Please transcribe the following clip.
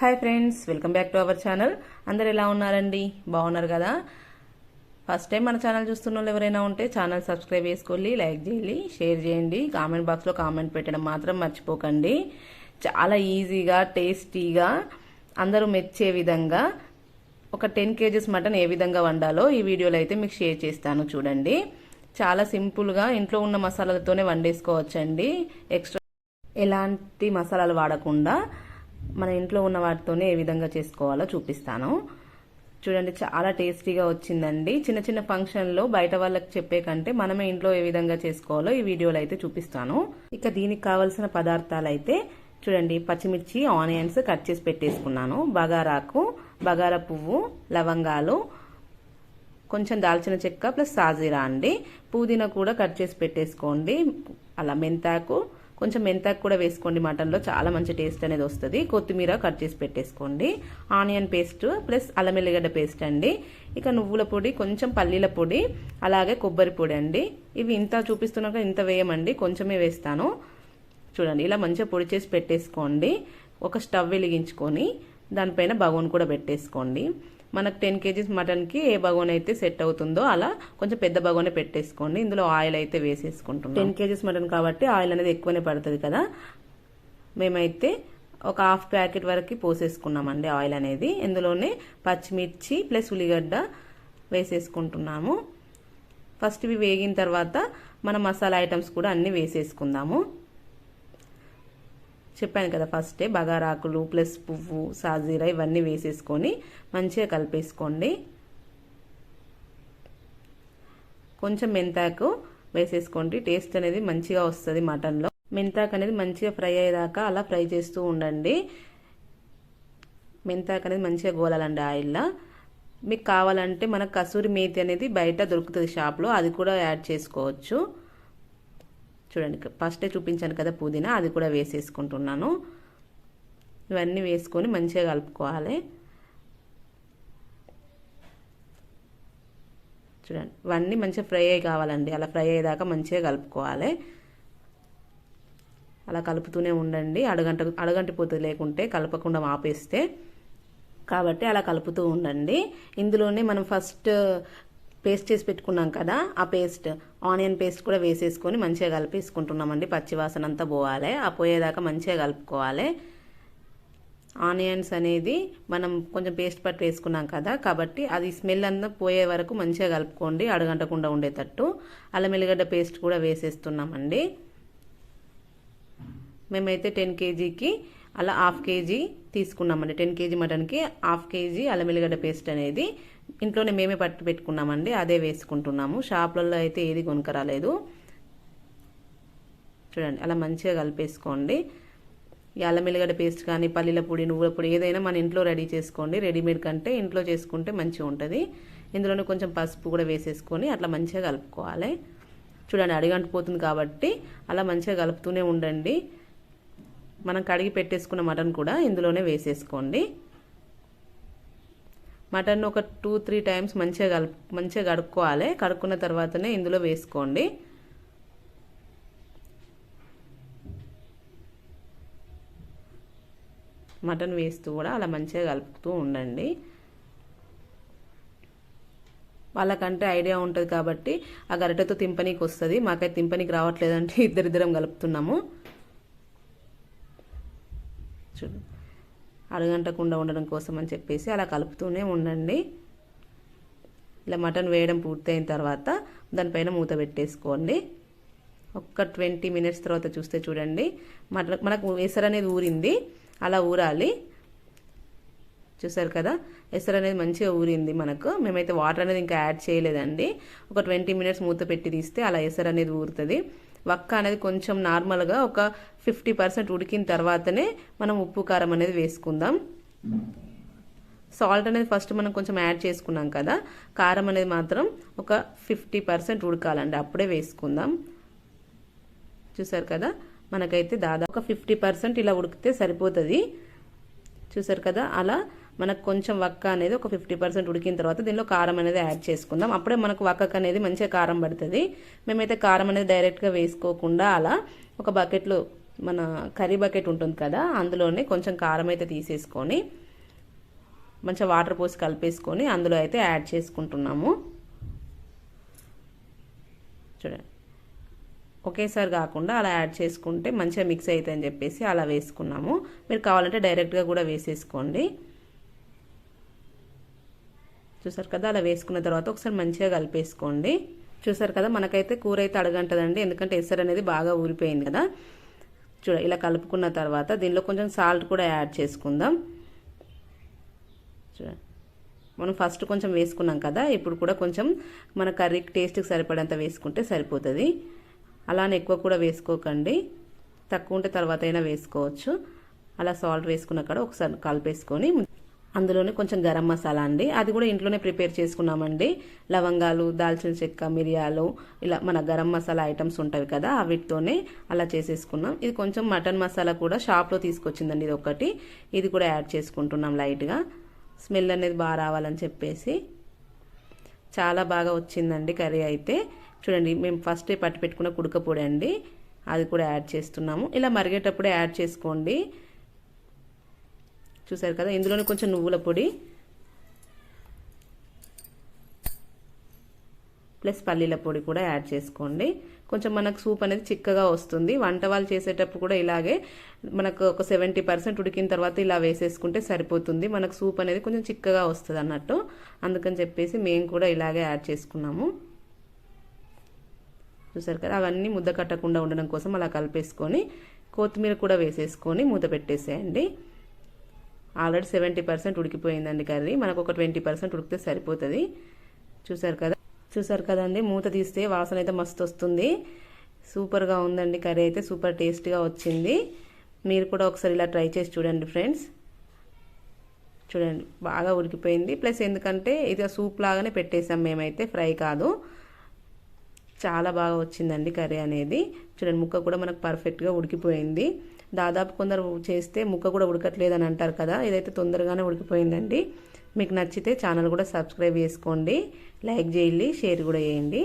Hi friends welcome back to our channel. అందరు ఎలా ఉన్నారండి? బాగున్నారు కదా? ఫస్ట్ టైం మన ఛానల్ చూస్తున్న వాళ్ళు ఎవరైనా ఉంటే ఛానల్ సబ్స్క్రైబ్ చేసుకోండి లైక్ చేయాలి షేర్ చేయండి. కామెంట్ బాక్స్లో కామెంట్ పెట్టడం మాత్రం మర్చిపోకండి. చాలా ఈజీగా టేస్టీగా అందరూ మెచ్చే విధంగా ఒక టెన్ కేజీస్ మటన్ ఏ విధంగా వండాలో ఈ వీడియోలో అయితే మీకు షేర్ చేస్తాను చూడండి. చాలా సింపుల్గా ఇంట్లో ఉన్న మసాలాలతోనే వండేసుకోవచ్చండి. ఎక్స్ట్రా ఎలాంటి మసాలాలు వాడకుండా మన ఇంట్లో ఉన్న వాటితోనే ఏ విధంగా చేసుకోవాలో చూపిస్తాను. చూడండి చాలా టేస్టీగా వచ్చిందండి. చిన్న చిన్న ఫంక్షన్లో బయట వాళ్ళకి చెప్పే కంటే మనమే ఇంట్లో ఏ విధంగా చేసుకోవాలో ఈ వీడియోలో అయితే చూపిస్తాను. ఇక దీనికి కావలసిన పదార్థాలు అయితే చూడండి పచ్చిమిర్చి ఆనియన్స్ కట్ చేసి పెట్టేసుకున్నాను. బగారాకు బగారా పువ్వు లవంగాలు కొంచెం దాల్చిన చెక్క ప్లస్ సాజీరా అండి. పుదీనా కూడా కట్ చేసి పెట్టేసుకోండి. అలా మెంతాకు కొంచెం మెంతాకు కూడా వేసుకోండి మటన్లో. చాలా మంచి టేస్ట్ అనేది వస్తుంది. కొత్తిమీర కట్ చేసి పెట్టేసుకోండి. ఆనియన్ పేస్ట్ ప్లస్ అల్లం ఎల్లిగడ్డ పేస్ట్ అండి. ఇక నువ్వుల పొడి కొంచెం పల్లీల పొడి అలాగే కొబ్బరి పొడి అండి. ఇవి ఇంత చూపిస్తున్నాక ఇంత వేయమండి. కొంచెమే వేస్తాను. చూడండి ఇలా మంచిగా పొడి చేసి పెట్టేసుకోండి. ఒక స్టవ్ వెలిగించుకొని దానిపైన బగోన్ కూడా పెట్టేసుకోండి. మనకు టెన్ కేజీస్ మటన్కి ఏ బగోన్ అయితే సెట్ అవుతుందో అలా కొంచెం పెద్ద బగోనే పెట్టేసుకోండి. ఇందులో ఆయిల్ అయితే వేసేసుకుంటున్నాం. టెన్ కేజీస్ మటన్ కాబట్టి ఆయిల్ అనేది ఎక్కువనే పడుతుంది కదా. మేమైతే ఒక హాఫ్ ప్యాకెట్ వరకు పోసేసుకున్నామండి ఆయిల్ అనేది. ఇందులోనే పచ్చిమిర్చి ప్లస్ ఉల్లిగడ్డ వేసేసుకుంటున్నాము. ఫస్ట్ ఇవి వేగిన తర్వాత మన మసాలా ఐటమ్స్ కూడా అన్నీ వేసేసుకుందాము. చెప్పాను కదా ఫస్టే బగారాకులు ప్లస్ పువ్వు సాజీరా ఇవన్నీ వేసేసుకొని మంచిగా కలిపేసుకోండి. కొంచెం మెంతాకు వేసేసుకోండి. టేస్ట్ అనేది మంచిగా వస్తుంది మటన్లో. మెంతాకు అనేది మంచిగా ఫ్రై అయ్యేదాకా అలా ఫ్రై చేస్తూ ఉండండి. మెంతాకు అనేది మంచిగా గోలాలండి ఆయిల్లో. మీకు కావాలంటే మనకు కసూరి మేతి అనేది బయట దొరుకుతుంది షాప్లో అది కూడా యాడ్ చేసుకోవచ్చు. చూడండి ఫస్టే చూపించాను కదా పుదీనా అది కూడా వేసేసుకుంటున్నాను. ఇవన్నీ వేసుకొని మంచిగా కలుపుకోవాలి. చూడండి ఇవన్నీ మంచిగా ఫ్రై అయ్యి కావాలండి. అలా ఫ్రై అయ్యేదాకా మంచిగా కలుపుకోవాలి. అలా కలుపుతూనే ఉండండి. అడగంట అడగంటిపోతుంది లేకుంటే కలపకుండా ఆపేస్తే కాబట్టి అలా కలుపుతూ ఉండండి. ఇందులోనే మనం ఫస్ట్ పేస్ట్ చేసి పెట్టుకున్నాం కదా ఆ పేస్ట్ ఆనియన్ పేస్ట్ కూడా వేసేసుకొని మంచిగా కలిపేసుకుంటున్నామండి. పచ్చివాసన అంతా పోవాలి. ఆ పోయేదాకా మంచిగా కలుపుకోవాలి. ఆనియన్స్ అనేది మనం కొంచెం పేస్ట్ పట్టు వేసుకున్నాం కదా కాబట్టి అది స్మెల్ అంతా పోయే వరకు మంచిగా కలుపుకోండి. అడగంటకుండా ఉండేటట్టు. అల్లం ఎల్లిగడ్డ పేస్ట్ కూడా వేసేస్తున్నామండి. మేమైతే టెన్ కేజీకి అలా హాఫ్ కేజీ తీసుకున్నామండి. టెన్ కేజీ మటన్కి హాఫ్ కేజీ అల్లం ఎల్లిగడ్డ పేస్ట్ అనేది ఇంట్లోనే మేమే పట్టు పెట్టుకున్నామండి. అదే వేసుకుంటున్నాము. షాపులలో అయితే ఏది కొనుక్కరాలేదు. చూడండి అలా మంచిగా కలిపేసుకోండి. ఈ అల్లం ఎల్లిగడ్డ పేస్ట్ కానీ పల్లీల పొడి నువ్వుల పొడి ఏదైనా మన ఇంట్లో రెడీ చేసుకోండి. రెడీమేడ్ కంటే ఇంట్లో చేసుకుంటే మంచిగా ఉంటుంది. ఇందులోనే కొంచెం పసుపు కూడా వేసేసుకొని అట్లా మంచిగా కలుపుకోవాలి. చూడండి అడిగంటిపోతుంది కాబట్టి అలా మంచిగా కలుపుతూనే ఉండండి. మనం కడిగి పెట్టేసుకున్న మటన్ కూడా ఇందులోనే వేసేసుకోండి. మటన్ ఒక టూ త్రీ టైమ్స్ మంచిగా కలుపు మంచిగా కడుక్కోవాలి. కడుక్కున్న తర్వాతనే ఇందులో వేసుకోండి. మటన్ వేస్తూ కూడా అలా మంచిగా కలుపుతూ ఉండండి. వాళ్ళకంటే ఐడియా ఉంటుంది కాబట్టి ఆ గరిటెతో తింపనీకి వస్తుంది మాకైతే తింపనీకి రావట్లేదంటే ఇద్దరిద్దరం కలుపుతున్నాము. చూడు. అడుగంటకుండా ఉండడం కోసం అని చెప్పేసి అలా కలుపుతూనే ఉండండి. ఇలా మటన్ వేయడం పూర్తయిన తర్వాత దానిపైన మూత పెట్టేసుకోండి. ఒక్క ట్వంటీ మినిట్స్ తర్వాత చూస్తే చూడండి. మటన్ మనకు ఎసరు అనేది ఊరింది. అలా ఊరాలి. చూసారు కదా? ఎసరు అనేది మంచిగా ఊరింది మనకు. మేమైతే వాటర్ అనేది ఇంకా యాడ్ చేయలేదండి. ఒక ట్వంటీ మినిట్స్ మూత పెట్టి తీస్తే అలా ఎసరు అనేది ఊరుతుంది. వక్క అనేది కొంచెం నార్మల్గా ఒక ఫిఫ్టీ పర్సెంట్ ఉడికిన తర్వాతనే మనం ఉప్పు కారం అనేది వేసుకుందాం. సాల్ట్ అనేది ఫస్ట్ మనం కొంచెం యాడ్ చేసుకున్నాం కదా కారం అనేది మాత్రం ఒక ఫిఫ్టీ పర్సెంట్ ఉడకాలండి. అప్పుడే వేసుకుందాం. చూసారు కదా మనకైతే దాదాపు ఒక ఫిఫ్టీ పర్సెంట్ ఇలా ఉడికితే సరిపోతుంది. చూసారు కదా అలా మనకు కొంచెం వక్క అనేది ఒక ఫిఫ్టీ పర్సెంట్ ఉడికిన తర్వాత దీనిలో కారం అనేది యాడ్ చేసుకుందాం. అప్పుడే మనకు వక్కకు అనేది మంచిగా కారం పడుతుంది. మేమైతే కారం అనేది డైరెక్ట్గా వేసుకోకుండా అలా ఒక బకెట్లో మన కర్రీ బకెట్ ఉంటుంది కదా అందులోనే కొంచెం కారం అయితే తీసేసుకొని మంచిగా వాటర్ పోసి కలిపేసుకొని అందులో అయితే యాడ్ చేసుకుంటున్నాము. చూడండి. ఒకేసారి కాకుండా అలా యాడ్ చేసుకుంటే మంచిగా మిక్స్ అవుతాయని చెప్పేసి అలా వేసుకున్నాము. మీరు కావాలంటే డైరెక్ట్గా కూడా వేసేసుకోండి. చూసారు కదా? అలా వేసుకున్న తర్వాత ఒకసారి మంచిగా కలిపేసుకోండి. చూసారు కదా? మనకైతే కూర అయితే అడగంటదండి. ఎందుకంటే ఎసరు అనేది బాగా ఊరిపోయింది కదా? చూడ ఇలా కలుపుకున్న తర్వాత దీనిలో కొంచెం సాల్ట్ కూడా యాడ్ చేసుకుందాం. చూడ మనం ఫస్ట్ కొంచెం వేసుకున్నాం కదా? ఇప్పుడు కూడా కొంచెం మన కర్రీకి టేస్ట్కి సరిపడేంత వేసుకుంటే సరిపోతుంది. అలానే ఎక్కువ కూడా వేసుకోకండి. తక్కువ ఉంటే తర్వాత అయినా వేసుకోవచ్చు. అలా సాల్ట్ వేసుకున్న కాడ ఒకసారి కలిపేసుకొని అందులోనే కొంచెం గరం మసాలా అండి. అది కూడా ఇంట్లోనే ప్రిపేర్ చేసుకున్నామండి. లవంగాలు దాల్చిన చెక్క మిరియాలు ఇలా మన గరం మసాలా ఐటమ్స్ ఉంటాయి కదా వీటితోనే అలా చేసేసుకున్నాం. ఇది కొంచెం మటన్ మసాలా కూడా షాప్లో తీసుకొచ్చిందండి ఇది ఒకటి. ఇది కూడా యాడ్ చేసుకుంటున్నాం లైట్గా. స్మెల్ అనేది బాగా రావాలని చెప్పేసి చాలా బాగా వచ్చిందండి కర్రీ అయితే. చూడండి మేము ఫస్ట్ పట్టి పెట్టుకున్న కుడకపొడి అండి. అది కూడా యాడ్ చేస్తున్నాము. ఇలా మరిగేటప్పుడే యాడ్ చేసుకోండి. చూసారు కదా? ఇందులోనే కొంచెం నువ్వుల పొడి. ప్లస్ పల్లీల పొడి కూడా యాడ్ చేసుకోండి. కొంచెం మనకు సూప్ అనేది చిక్కగా వస్తుంది. వంట వాళ్ళు చేసేటప్పుడు కూడా ఇలాగే మనకు ఒక సెవెంటీ పర్సెంట్ ఉడికిన తర్వాత ఇలా వేసేసుకుంటే సరిపోతుంది. మనకు సూప్ అనేది కొంచెం చిక్కగా వస్తుంది అన్నట్టు. అందుకని చెప్పేసి మేము కూడా ఇలాగే యాడ్ చేసుకున్నాము. చూసారు కదా? అవన్నీ ముద్ద కట్టకుండా ఉండడం కోసం అలా కలిపేసుకొని కొత్తిమీర కూడా వేసేసుకొని మూత పెట్టేసేయండి. ఆల్రెడీ సెవెంటీ పర్సెంట్ ఉడికిపోయిందండి కర్రీ. మనకు ఒక ట్వంటీ పర్సెంట్ ఉడికితే సరిపోతుంది. చూసారు కదా? చూసారు కదండి? మూత తీస్తే వాసన అయితే మస్తు వస్తుంది. సూపర్గా ఉందండి కర్రీ అయితే. సూపర్ టేస్ట్గా వచ్చింది. మీరు కూడా ఒకసారి ఇలా ట్రై చేసి చూడండి ఫ్రెండ్స్. చూడండి బాగా ఉడికిపోయింది. ప్లస్ ఎందుకంటే ఇది సూప్ లాగానే పెట్టేసాం మేమైతే ఫ్రై కాదు. చాలా బాగా వచ్చిందండి కర్రీ అనేది. చూడండి ముక్క కూడా మనకు పర్ఫెక్ట్గా ఉడికిపోయింది. దాదాపు కొందరు చేస్తే ముక్క కూడా ఉడకట్లేదు అని అంటారు కదా ఇదైతే తొందరగానే ఉడికిపోయిందండి. మీకు నచ్చితే ఛానల్ కూడా సబ్స్క్రైబ్ చేసుకోండి. లైక్ చేయండి షేర్ కూడా చేయండి.